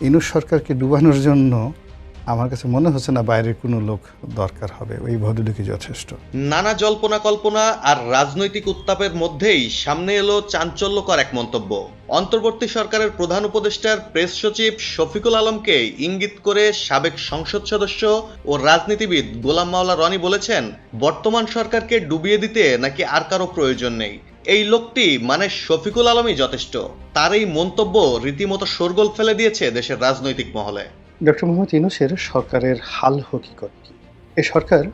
ইনুস সরকারকে ডুবানোর জন্য আমার কাছে মনে হচ্ছে না বাইরের কোনো লোক দরকার হবে। ওই ভদ্রলোকই যথেষ্ট। নানা জল্পনা কল্পনা আর রাজনৈতিক উত্তাপের মধ্যেই সামনে এলো চাঞ্চল্যকর এক মন্তব্য। অন্তর্বর্তী সরকারের প্রধান উপদেষ্টার প্রেস সচিব শফিকুল আলমকে ইঙ্গিত করে সাবেক সংসদ সদস্য ও রাজনীতিবিদ গোলাম মাওলা রনি বলেছেন, বর্তমান সরকারকে ডুবিয়ে দিতে নাকি আর কারও প্রয়োজন নেই। এই লোকটি মানে শফিকুল আলমই যথেষ্ট। তার এই মন্তব্য রীতিমতো শোরগোল ফেলে দিয়েছে দেশের রাজনৈতিক মহলে। ডক্টর মোহাম্মদ ইনুসের সরকারের হাল হকিকত কি? এ সরকার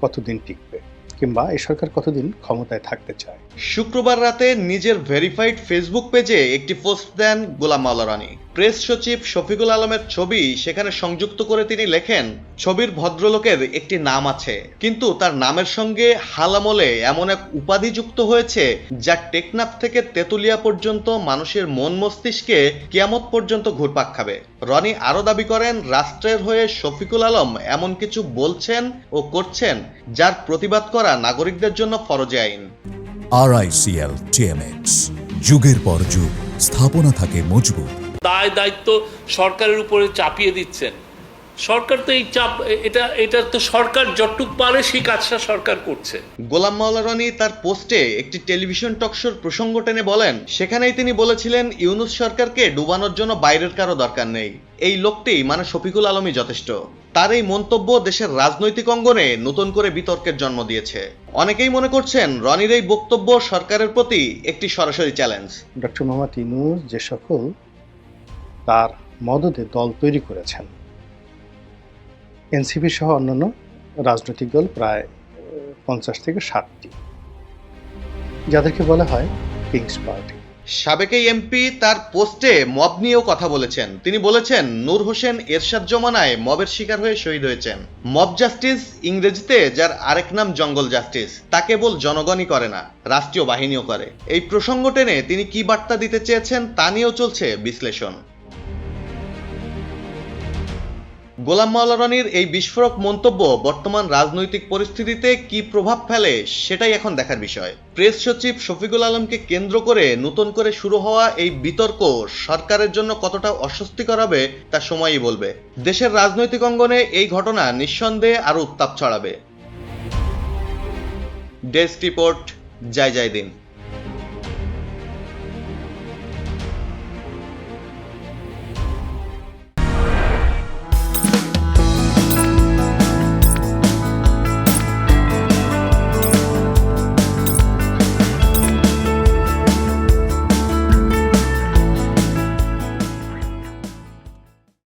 কতদিন টিকবে? কিংবা এ সরকার কতদিন ক্ষমতায় থাকতে চায়? শুক্রবার রাতে নিজের ভেরিফাইড ফেসবুক পেজে একটি পোস্ট দেন গোলাম মাওলা রানী। প্রেস সচিব শফিকুল আলমের ছবি সেখানে সংযুক্ত করে তিনি লেখেন, ছবির ভদ্রলোকের একটি নাম আছে, কিন্তু তার নামের সঙ্গে হালামলে এমন এক উপাধি যুক্ত হয়েছে যা টেকনাফ থেকে তেতুলিয়া পর্যন্ত মানুষের মন মস্তিষ্কে কিয়ামত পর্যন্ত ঘুরপাক খাবে। রনি আরও দাবি করেন, রাষ্ট্রের হয়ে শফিকুল আলম এমন কিছু বলছেন ও করছেন যার প্রতিবাদ করা নাগরিকদের জন্য ফরজে আইন। আরআইসিএল টিএমএক্স যুগের পর যুগ স্থাপনা থাকে মজবুত। দায় দায়িত্ব সরকারের উপরে চাপিয়ে দিচ্ছেন। সরকার তো এই চাপ এটা এটা তো সরকার যতটুক পারে সেই কাজটা সরকার করছে। গোলাম মাওলা রনি তার পোস্টে একটি টেলিভিশন টকশোর প্রসঙ্গ টেনে বলেন সেখানেই তিনি বলেছিলেন ইউনুস সরকারকে ডুবানোর জন্য বাইরের কারও দরকার নেই। এই লোকটি মানে শফিকুল আলমই যথেষ্ট। তার এই মন্তব্য দেশের রাজনৈতিক অঙ্গনে নতুন করে বিতর্কের জন্ম দিয়েছে। অনেকেই মনে করছেন রনির এই বক্তব্য সরকারের প্রতি একটি সরাসরি চ্যালেঞ্জ। ডক্টর মোহাম্মদ ইনুস যে সকল তার মদদে দল তৈরি করেছেন এনসিপি সহ অন্যান্য রাজনৈতিক দল প্রায় পঞ্চাশ থেকে ষাটটি। যাদেরকে বলা হয় কিংস পার্টি। সাবেক এমপি তার পোস্টে মব নিয়েও কথা বলেছেন। তিনি বলেছেন, নূর হোসেন এরশাদ জমানায় মবের শিকার হয়ে শহীদ হয়েছেন। মব জাস্টিস ইংরেজিতে, যার আরেক নাম জঙ্গল জাস্টিস, তা কেবল জনগণই করে না, রাষ্ট্রীয় বাহিনীও করে। এই প্রসঙ্গ টেনে তিনি কি বার্তা দিতে চেয়েছেন তা নিয়েও চলছে বিশ্লেষণ। গোলাম মাওলা রনির এই বিস্ফোরক মন্তব্য বর্তমান রাজনৈতিক পরিস্থিতিতে কি প্রভাব ফেলে সেটাই এখন দেখার বিষয়। প্রেস সচিব শফিকুল আলমকে কেন্দ্র করে নতুন করে শুরু হওয়া এই বিতর্ক সরকারের জন্য কতটা অস্বস্তিকর হবে তা সময়ই বলবে। দেশের রাজনৈতিক অঙ্গনে এই ঘটনা নিঃসন্দেহে আরও উত্তাপ ছড়াবে। ডেস্ক রিপোর্ট, জয় জয় দিন।